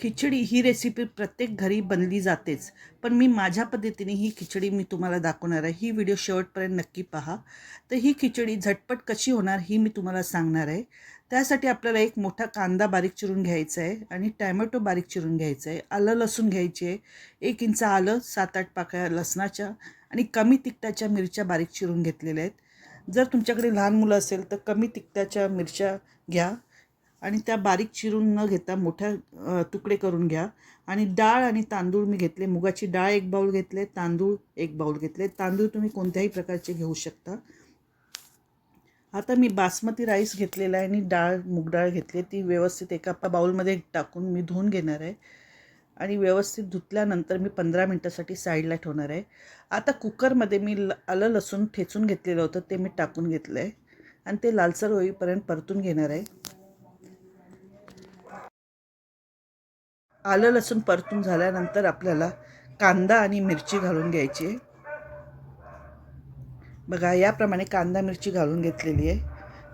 खिचडी ही recipe प्रत्येक घरी बनली जातेच. पण मी माझ्या पद्धतीने ही खिचडी मी तुम्हाला दाखवणार आहे. ही व्हिडिओ शेवटपर्यंत नक्की पहा. तर ही खिचडी झटपट कशी होणार ही मी तुम्हाला सांगणार आहे. त्यासाठी आपल्याला एक मोठा कांदा बारीक चिरून घ्यायचा आहे आणि टॅमॅटो बारीक चिरून घ्यायचं आहे. आलं लसूण घ्यायची आहे. एक इंच आलं सात आठ पाकळ्या लसणाच्या आणि कमी तिखटाच्या मिरच्या बारीक चिरून घेतलेल्या आहेत. जर तुमच्याकडे लहान मुलं असेल तर कमी तिखटाच्या मिरच्या घ्या. आणि त्या बारीक चिरून न घेता मोठ्या तुकडे करून घ्या. आणि डाळ आणि तांदूळ मी घेतले. मुगाची डाळ एक बाऊल घेतले. तांदूळ एक बाऊल घेतले. तांदूळ तुम्ही कोणत्याही प्रकारचे घेऊ शकता. आता मी बासमती राईस घेतलेला आहे आणि डाळ मुगडाळ घेतली. ती व्यवस्थित एका बाऊलमध्ये टाकून मी धुवून घेणार आहे. आणि व्यवस्थित धुतल्यानंतर मी पंधरा मिनटासाठी साईडला ठेवणार आहे. आता कुकरमध्ये मी ल आलं लसूण ठेचून घेतलेलं होतं. ते मी टाकून घेतलं आहे आणि ते लालसर होईपर्यंत परतून घेणार आहे. आलं लसूण परतून झाल्यानंतर आपल्याला कांदा आणि मिरची घालून घ्यायची आहे. बघा याप्रमाणे कांदा मिरची घालून घेतलेली आहे.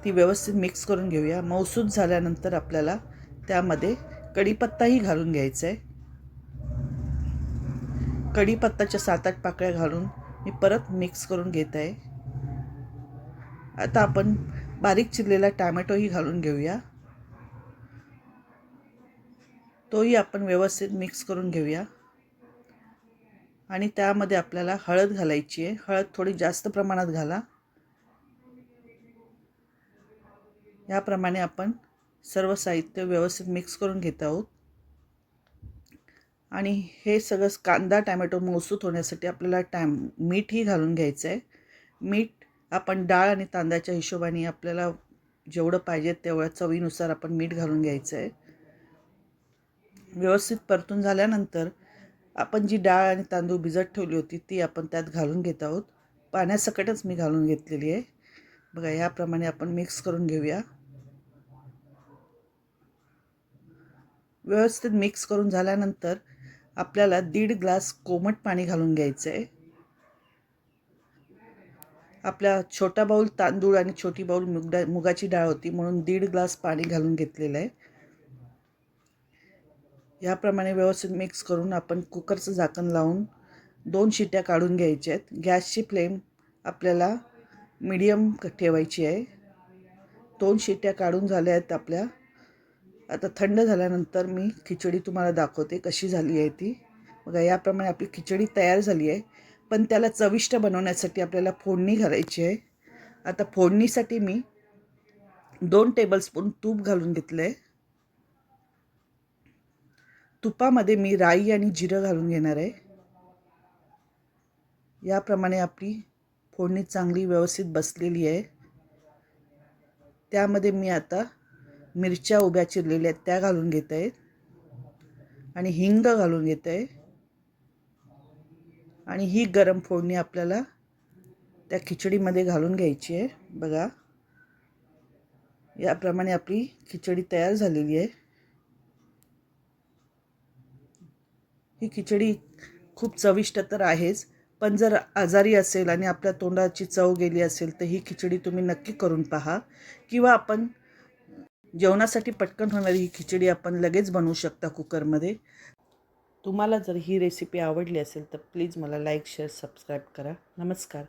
ती व्यवस्थित मिक्स करून घेऊया. मौसूद झाल्यानंतर आपल्याला त्यामध्ये कढीपत्ताही घालून घ्यायचा आहे. कढीपत्ताच्या सात आठ पाकळ्या घालून मी परत मिक्स करून घेत आहे. आता आपण बारीक चिरलेला टॅमॅटोही घालून घेऊया. तोही आपण व्यवस्थित मिक्स करून घेऊया. आणि त्यामध्ये आपल्याला हळद घालायची आहे. हळद थोडी जास्त प्रमाणात घाला. याप्रमाणे आपण सर्व साहित्य व्यवस्थित मिक्स करून घेत आहोत. आणि हे सगळं कांदा टॅमॅटो मौसूत होण्यासाठी आपल्याला टॅम मीठही घालून घ्यायचं आहे. मीठ आपण डाळ आणि तांदळाच्या हिशोबाने आपल्याला जेवढं पाहिजे तेवढ्या चवीनुसार आपण मीठ घालून घ्यायचं आहे. व्यवस्थित परतून झाल्यानंतर आपण जी डाळ आणि तांदूळ भिजत ठेवली होती ती आपण त्यात घालून घेत आहोत. पाण्यासकटच मी घालून घेतलेली आहे. बघा याप्रमाणे आपण मिक्स करून घेऊया. व्यवस्थित मिक्स करून झाल्यानंतर आपल्याला दीड ग्लास कोमट पाणी घालून घ्यायचं आहे. आपला छोटा बाऊल तांदूळ आणि छोटी बाऊल मुगडा मुगाची डाळ होती म्हणून दीड ग्लास पाणी घालून घेतलेलं आहे. याप्रमाणे व्यवस्थित मिक्स करून आपण कुकरचं झाकण लावून दोन शिट्या काढून घ्यायच्या आहेत. गॅसची फ्लेम आपल्याला मीडियम ठेवायची आहे. दोन शिट्या काढून झाल्या आहेत आपल्या. आता थंड झाल्यानंतर मी खिचडी तुम्हाला दाखवते कशी झाली आहे ती. बघा याप्रमाणे आपली खिचडी तयार झाली आहे. पण त्याला चविष्ट बनवण्यासाठी आपल्याला फोडणी घालायची आहे. आता फोडणीसाठी मी दोन टेबलस्पून तूप घालून घेतलं आहे तुपामध्ये मी राई आणि जिरं घालून घेणार आहे. याप्रमाणे आपली फोडणी चांगली व्यवस्थित बसलेली आहे. त्यामध्ये मी आता मिरच्या उभ्या चिरलेल्या आहेत त्या घालून घेत आहे. आणि हिंग घालून घेत आहे. आणि ही गरम फोडणी आपल्याला त्या खिचडीमध्ये घालून घ्यायची आहे. बघा. याप्रमाणे आपली खिचडी तयार झालेली आहे. ही खिचडी खूप चविष्ट तर आहेच पण जर आजारी असेल आणि आपल्या तोंडाची चव गेली असेल तर ही खिचडी तुम्ही नक्की करून पहा. किंवा आपण जेवणासाठी पटकन होणारी ही खिचडी आपण लगेच बनवू शकता कुकरमध्ये. तुम्हाला जर ही रेसिपी आवडली असेल तर प्लीज मला लाईक शेअर सबस्क्राईब करा. नमस्कार.